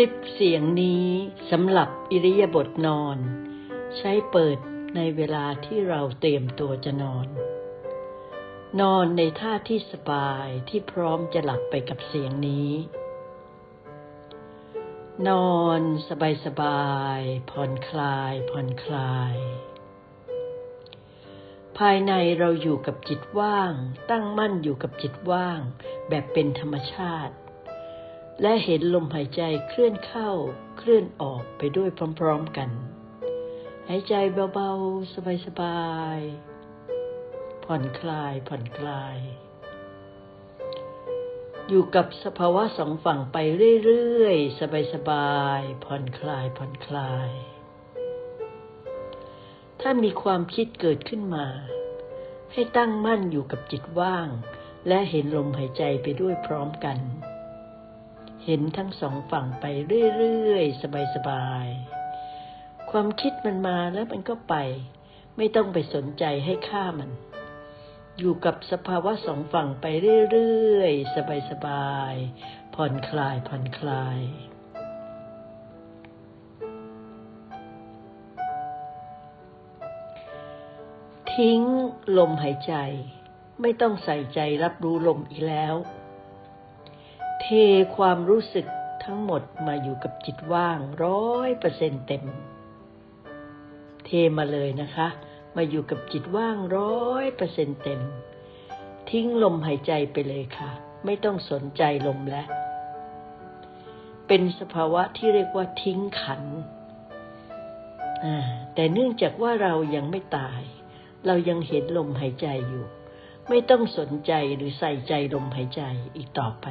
ลิปเสียงนี้สำหรับอิริยาบถนอน ใช้เปิดในเวลาที่เราเตรียมตัวจะนอน นอนในท่าที่สบายที่พร้อมจะหลับไปกับเสียงนี้ นอนสบายสบายผ่อนคลายผ่อนคลาย ภายในเราอยู่กับจิตว่าง ตั้งมั่นอยู่กับจิตว่าง แบบเป็นธรรมชาติ และเห็นลมหายใจเคลื่อนเข้าเคลื่อนออกไปด้วยพร้อมๆกัน หายใจเบาๆ สบายๆ ผ่อนคลายผ่อนคลาย อยู่กับสภาวะสองฝั่งไปเรื่อยๆ สบายๆ ผ่อนคลายผ่อนคลาย ถ้ามีความคิดเกิดขึ้นมา ให้ตั้งมั่นอยู่กับจิตว่าง และเห็นลมหายใจไปด้วยพร้อมกัน เห็นทั้งสองฝั่งไปเรื่อยๆ สบายๆ ความคิดมันมาแล้วมันก็ไป ไม่ต้องไปสนใจให้ค่ามัน อยู่กับสภาวะสองฝั่งไปเรื่อยๆ สบายๆ ผ่อนคลาย ผ่อนคลาย ทิ้งลมหายใจ ไม่ต้องใส่ใจรับรู้ลมอีกแล้ว เทความรู้สึกทั้งหมดมาอยู่กับจิตว่างร้อยเปอร์เซ็นเต็ม เทมาเลยนะคะ มาอยู่กับจิตว่างร้อยเปอร์เซ็นเต็ม ทิ้งลมหายใจไปเลยค่ะ ไม่ต้องสนใจลมแล้ว เป็นสภาวะที่เรียกว่าทิ้งขัน แต่เนื่องจากว่าเรายังไม่ตาย เรายังเห็นลมหายใจอยู่ ไม่ต้องสนใจหรือใส่ใจลมหายใจอีกต่อไป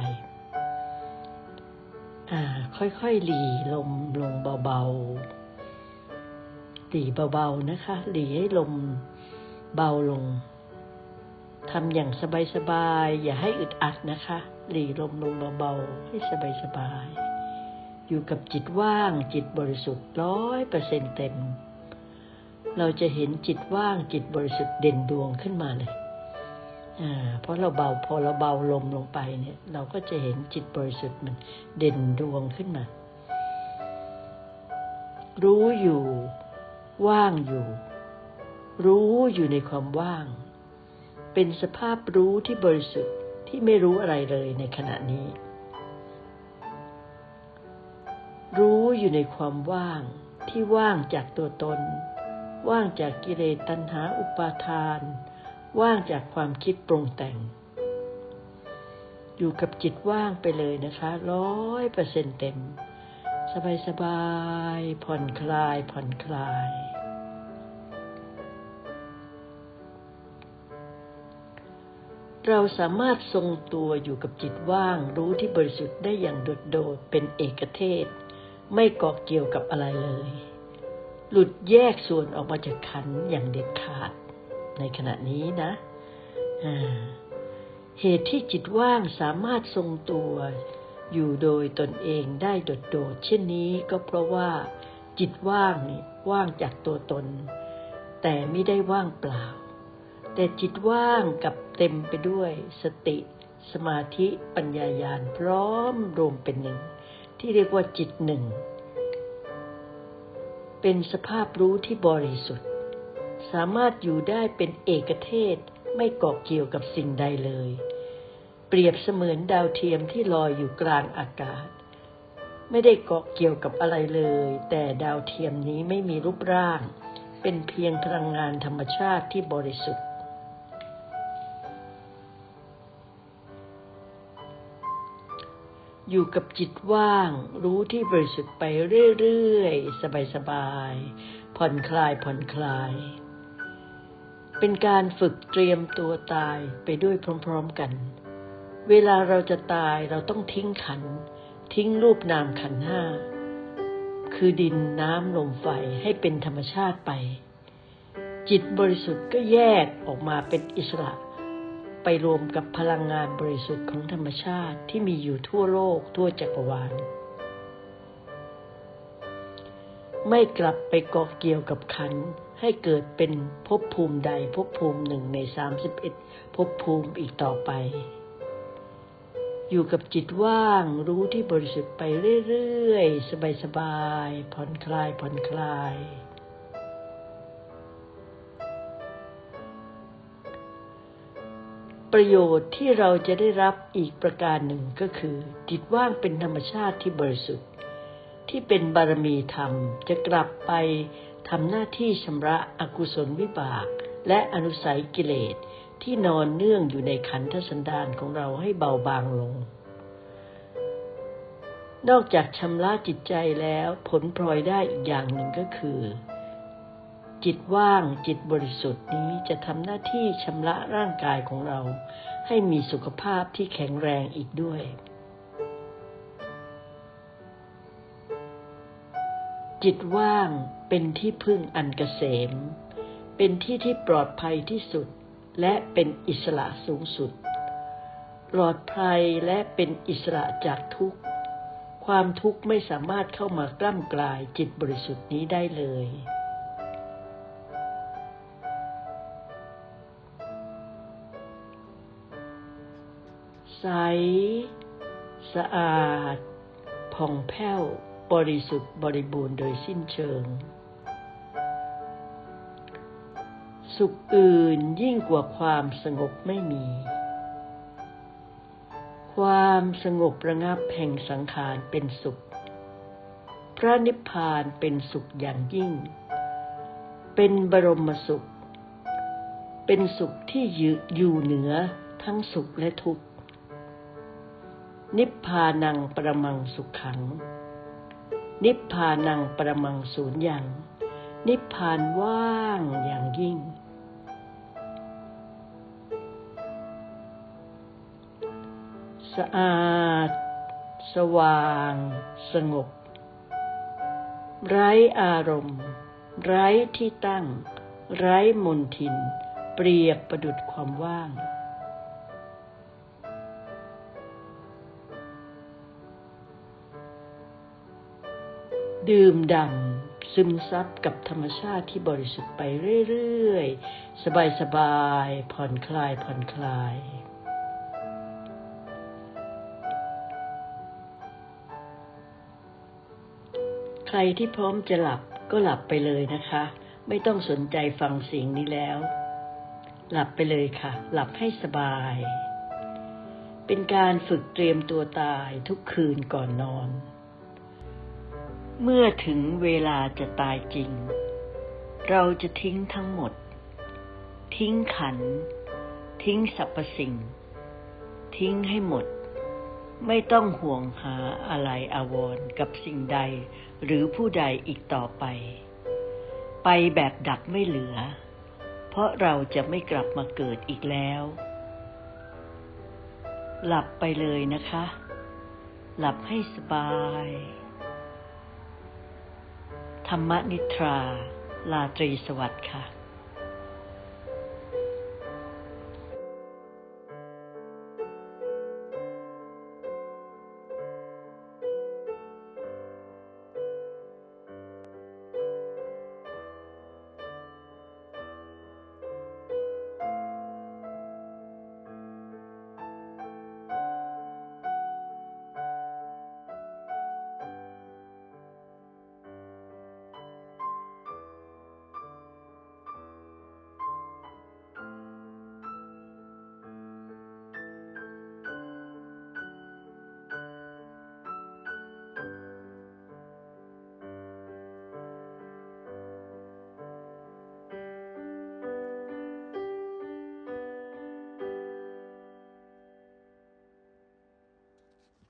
ค่อยๆหลีลมลงเบาๆหลีเบาๆนะคะ หลีให้ลมเบาลงทำอย่างสบายๆ อย่าให้อึดอัดนะคะ หลีลมลงเบาๆ ให้สบายๆ อยู่กับจิตว่างจิตบริสุทธิ์ร้อยเปอร์เซ็นเต็ม เราจะเห็นจิตว่างจิตบริสุทธิ์เด่นดวงขึ้นมาเลย เพราะเราเบาพอเราเบาลมลงไปเนี่ย เราก็จะเห็นจิตบริสุทธิ์มันเด่นดวงขึ้นมา รู้อยู่ ว่างอยู่ รู้อยู่ในความว่าง เป็นสภาพรู้ที่บริสุทธิ์ที่ไม่รู้อะไรเลยในขณะนี้ รู้อยู่ในความว่างที่ว่างจากตัวตน ว่างจากกิเลสตัณหาอุปาทาน ว่างจากความคิดปรุงแต่ง อยู่กับจิตว่างไปเลยนะคะร้อยเปอร์เซ็นเต็ม สบายสบายผ่อนคลาย ผ่อนคลาย เราสามารถทรงตัวอยู่กับจิตว่างรู้ที่บริสุทธิ์ได้อย่างโดดโดดเป็นเอกเทศ ไม่เกาะเกี่ยวกับอะไรเลย หลุดแยกส่วนออกมาจากขันอย่างเด็ดขาด ในขณะนี้นะเหตุที่จิตว่างสามารถทรงตัวอยู่โดยตนเองได้โดดๆเช่นนี้ก็เพราะว่า จิตว่างนี่ว่างจากตัวตน แต่ไม่ได้ว่างเปล่า แต่จิตว่างกับเต็มไปด้วยสติ สมาธิปัญญายาณพร้อมรวมเป็นหนึ่ง ที่เรียกว่าจิตหนึ่ง เป็นสภาพรู้ที่บริสุทธิ์ สามารถอยู่ได้เป็นเอกเทศไม่เกาะเกี่ยวกับสิ่งใดเลย เปรียบเสมือนดาวเทียมที่ลอยอยู่กลางอากาศ ไม่ได้เกาะเกี่ยวกับอะไรเลย แต่ดาวเทียมนี้ไม่มีรูปร่าง เป็นเพียงพลังงานธรรมชาติที่บริสุทธิ์ อยู่กับจิตว่าง รู้ที่บริสุทธิ์ไปเรื่อยๆ สบายๆผ่อนคลายผ่อนคลาย เป็นการฝึกเตรียมตัวตายไปด้วยพร้อมๆกัน เวลาเราจะตายเราต้องทิ้งขัน ทิ้งรูปนามขันห้า คือดินน้ำลมไฟให้เป็นธรรมชาติไป จิตบริสุทธิ์ก็แยกออกมาเป็นอิสระ ไปรวมกับพลังงานบริสุทธิ์ของธรรมชาติที่มีอยู่ทั่วโลกทั่วจักรวาล ไม่กลับไปเกาะเกี่ยวกับขัน ให้เกิดเป็นภพภูมิใดภพภูมิหนึ่งในสามสิบเอ็ดภพภูมิอีกต่อไป อยู่กับจิตว่างรู้ที่บริสุทธิ์ไปเรื่อยๆ สบายๆ ผ่อนคลายผ่อนคลาย ประโยชน์ที่เราจะได้รับอีกประการหนึ่งก็คือ จิตว่างเป็นธรรมชาติที่บริสุทธิ์ ที่เป็นบารมีธรรมจะกลับไป ทำหน้าที่ชำระอกุศลวิบาก และอนุสัยกิเลสที่นอนเนื่องอยู่ในขันธสันดานของเราให้เบาบางลง นอกจากชำระจิตใจแล้วผลพลอยได้อีกอย่างหนึ่งก็คือ จิตว่างจิตบริสุทธิ์นี้จะทำหน้าที่ชำระร่างกายของเรา ให้มีสุขภาพที่แข็งแรงอีกด้วย จิตว่างเป็นที่พึ่งอันเกษม เป็นที่ที่ปลอดภัยที่สุด และเป็นอิสระสูงสุด ปลอดภัยและเป็นอิสระจากทุกข์ ความทุกข์ไม่สามารถเข้ามากล้ำกลายจิตบริสุทธิ์นี้ได้เลยใส สะอาด ผ่องแผ้ว บริสุทธิ์บริบูรณ์โดยสิ้นเชิง สุขอื่นยิ่งกว่าความสงบไม่มี ความสงบระงับแห่งสังขารเป็นสุข พระนิพพานเป็นสุขอย่างยิ่ง เป็นบรมสุข เป็นสุขที่อยู่เหนือทั้งสุขและทุกข์นิพพานังประมังสุขขัง นิพพานังประมังสูญยัง นิพพานว่างอย่างยิ่ง สะอาด สว่าง สงบ ไร้อารมณ์ ไร้ที่ตั้ง ไร้มนทิน เปรียบประดุดความว่าง ดื่มด่ำซึมซับกับธรรมชาติที่บริสุทธิ์ไปเรื่อยๆ สบายๆ ผ่อนคลายผ่อนคลาย ใครที่พร้อมจะหลับก็หลับไปเลยนะคะ ไม่ต้องสนใจฟังเสียงนี้แล้ว หลับไปเลยค่ะ หลับให้สบาย เป็นการฝึกเตรียมตัวตายทุกคืนก่อนนอน เมื่อถึงเวลาจะตายจริง เราจะทิ้งทั้งหมด ทิ้งขัน ทิ้งสรรพสิ่ง ทิ้งให้หมด ไม่ต้องห่วงหาอะไรอาวรกับสิ่งใดหรือผู้ใดอีกต่อไป ไปแบบดับไม่เหลือ เพราะเราจะไม่กลับมาเกิดอีกแล้ว หลับไปเลยนะคะ หลับให้สบาย ธรรมนิทรา ลาตรีสวัสดิ์ค่ะ